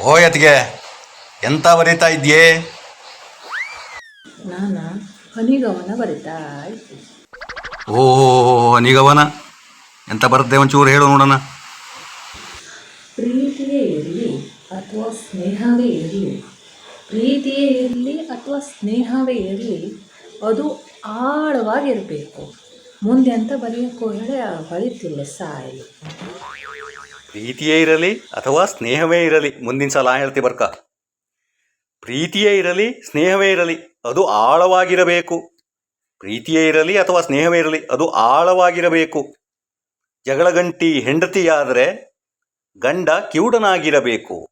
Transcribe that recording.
ಓಯತ್ಗೆ ಎಂತ ಬರೀತಾ ಇದ್ಯೇ ನಾನು ಹನಿಗವನ ಬರಿತಾ ಇದ್ದೆ. ಓ ಹನಿಗವನ? ಎಂತ ಬರುತ್ತೆ ಒಂಚೂರು ಹೇಳು ನೋಡೋಣ. ಪ್ರೀತಿಯೇ ಇರಲಿ ಅಥವಾ ಸ್ನೇಹವೇ ಇರಲಿ? ಪ್ರೀತಿಯೇ ಇರಲಿ ಅಥವಾ ಸ್ನೇಹವೇ ಇರಲಿ? ಅದು ಆಳವಾಗಿರಬೇಕು. ಮುಂದೆ ಅಂತ ಬರೆಯೋಕ್ಕೂ ಹೇಳಿ ಬರೀತಿಲ್ಲ ಸಾಯಿ ಪ್ರೀತಿಯೇ ಇರಲಿ ಅಥವಾ ಸ್ನೇಹವೇ ಇರಲಿ, ಮುಂದಿನ ಸಲ ಹೇಳ್ತಿ ಬರ್ಕ. ಪ್ರೀತಿಯೇ ಇರಲಿ, ಸ್ನೇಹವೇ ಇರಲಿ, ಅದು ಆಳವಾಗಿರಬೇಕು. ಪ್ರೀತಿಯೇ ಇರಲಿ ಅಥವಾ ಸ್ನೇಹವೇ ಇರಲಿ, ಅದು ಆಳವಾಗಿರಬೇಕು. ಜಗಳಗಂಟಿ ಹೆಂಡತಿಯಾದರೆ ಗಂಡ ಕಿವುಡನಾಗಿರಬೇಕು.